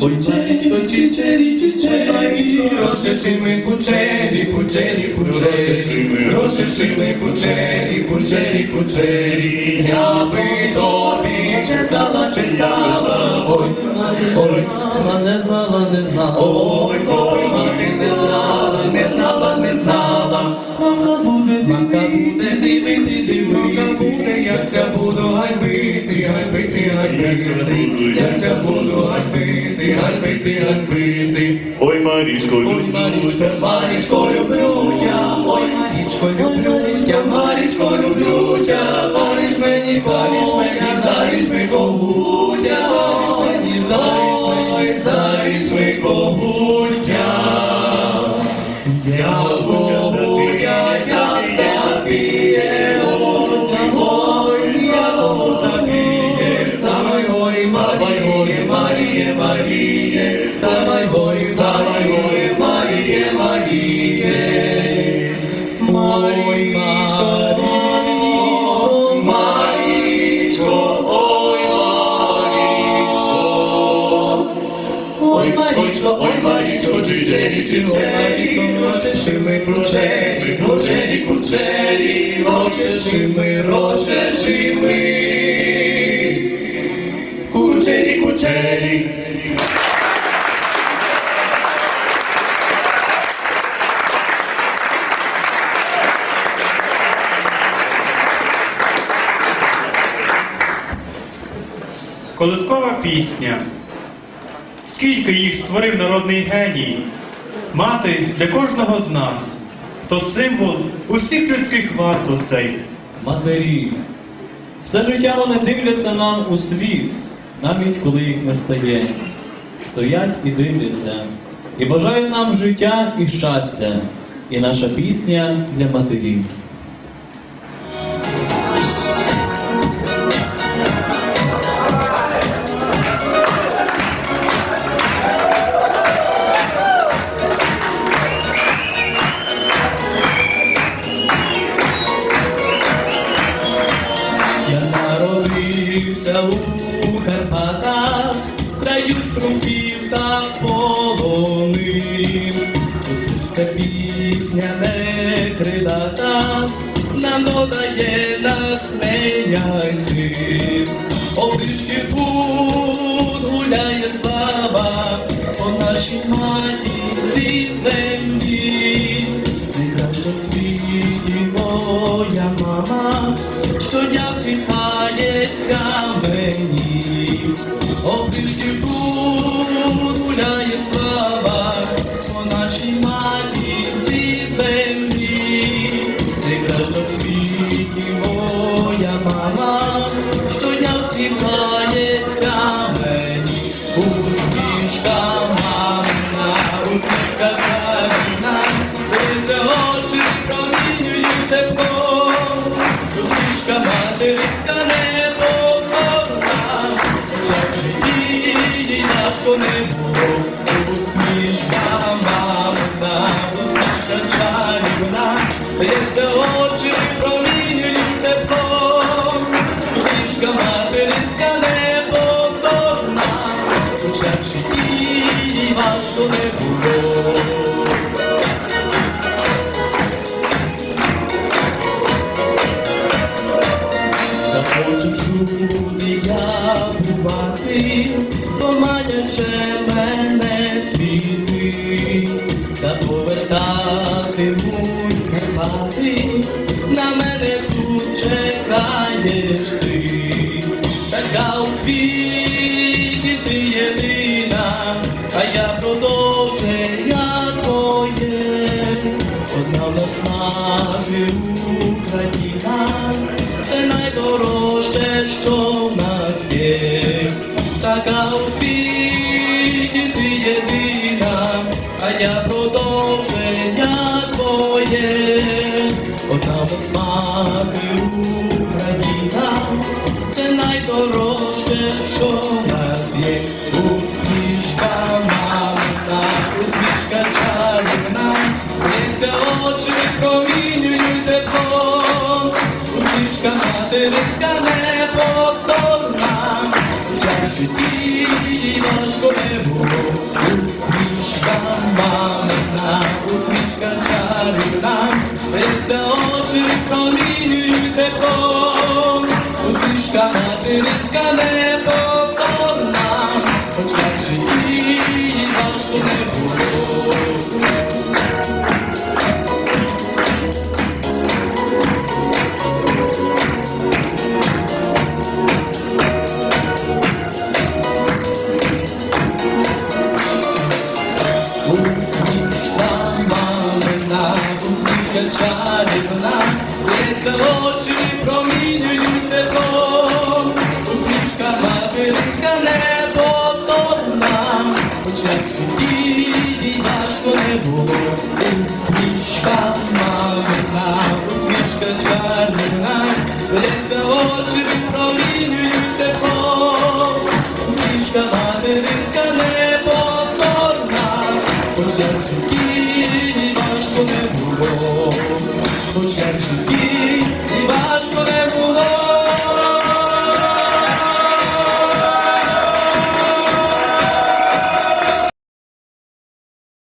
чичері, чичері, чичері, Розшишими кучері, кучері, кучері, розшишими кучері, кучері, кучері, я би тобі чесала, чесала, ой, ой, мама не знала, не знала. ой, ой, мати Мамка буде, Мамка буде дивити, дивити, буде, як ся буду гальбити, гальбити, гальбити, як ся буду гальбити, гальбити, гальбити. Ой, Марічко, Ой, Марічко, Марічко, люблю тя, ой, Марічко, люблю тя, Марічко, люблю тя, заріж мені, заріж мені, заріж ми когутя, ой, чичері, розчешими кучері, кучері, кучері, розчешими, розчешими, кучері, кучері. Колискова пісня. Скільки їх створив народний геній, мати для кожного з нас, то символ усіх людських вартостей. матері. Все життя вони дивляться нам у світ, навіть коли їх не стає. Стоять і дивляться, і бажають нам життя і щастя. І наша пісня для матерів. Карпатах, в краю струмків та полонин. Гуцульська пісня не кридата, нам додає натхнення сил. Опришки тут мені. Опришки тут гуляє слава, по нашій матінці землі. Найкраща в світі моя мама, щодня всміхається мені. Усмішка мамина, усмішка царівна, Лизе очі промінюють тепло, усмішка материнська її на мене тут чекаєш ти, така у світі ти єдина, а я продовження твоє, одна в нас мати Україна, це найдорожче, що в нас є, така у світі ти єдина, а я продовження Материнська неповторна, я в житті їй важко не було, усмішка мамина, усмішка чарівна, Лице очі промінюють теплом, усмішка материнська неповторна, усмішка чарівна, Здається, очі промінюють тепло. Усмішка материнська неповторна, хоч як в житті їй важко не було. Усмішка мамина, усмішка чарівна, Здається, очі промінюють